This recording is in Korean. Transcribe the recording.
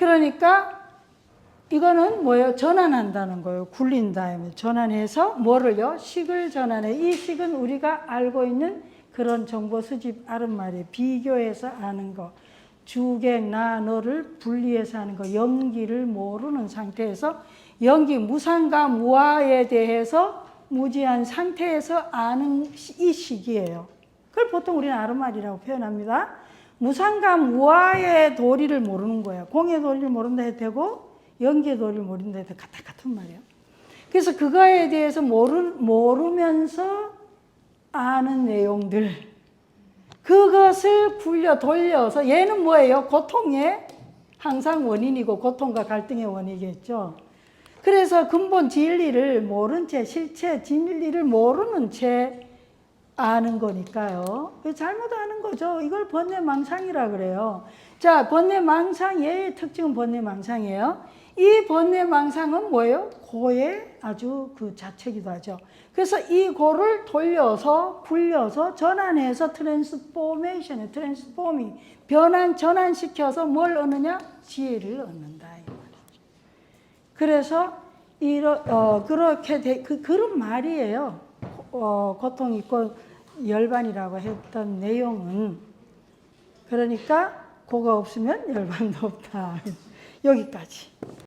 그러니까 이거는 뭐예요? 전환한다는 거예요. 굴린다. 전환해서 뭐를요? 식을 전환해. 이 식은 우리가 알고 있는 그런 정보 수집 아른 말이에요. 비교해서 아는 거. 주객, 나, 너를 분리해서 하는 거. 연기를 모르는 상태에서 연기, 무상과 무아에 대해서 무지한 상태에서 아는 시- 이 시기예요. 그걸 보통 우리는 아르말이라고 표현합니다. 무상과 무아의 도리를 모르는 거야. 공의 도리를 모른다 해도 되고 연기의 도리를 모른다 해도 같아 같은 말이에요. 그래서 그거에 대해서 모르, 모르면서 아는 내용들 그것을 굴려 돌려서 얘는 뭐예요? 고통의 항상 원인이고 고통과 갈등의 원인이겠죠. 그래서 근본 진리를 모른 채 실체 진리를 모르는 채 아는 거니까요. 그 잘못 아는 거죠. 이걸 번뇌 망상이라 그래요. 자, 번뇌 망상 얘의 특징은 번뇌 망상이에요. 이 번뇌 망상은 뭐예요? 고의 아주 그 자체기도 하죠. 그래서 이 고를 돌려서 굴려서 전환해서 트랜스포메이션에 트랜스포밍 변환 전환시켜서 뭘 얻느냐? 지혜를 얻는다 이 말이죠. 그래서 이러, 어, 그렇게 돼, 그 그런 말이에요. 어, 고통 있고 열반이라고 했던 내용은 그러니까 고가 없으면 열반도 없다. 여기까지.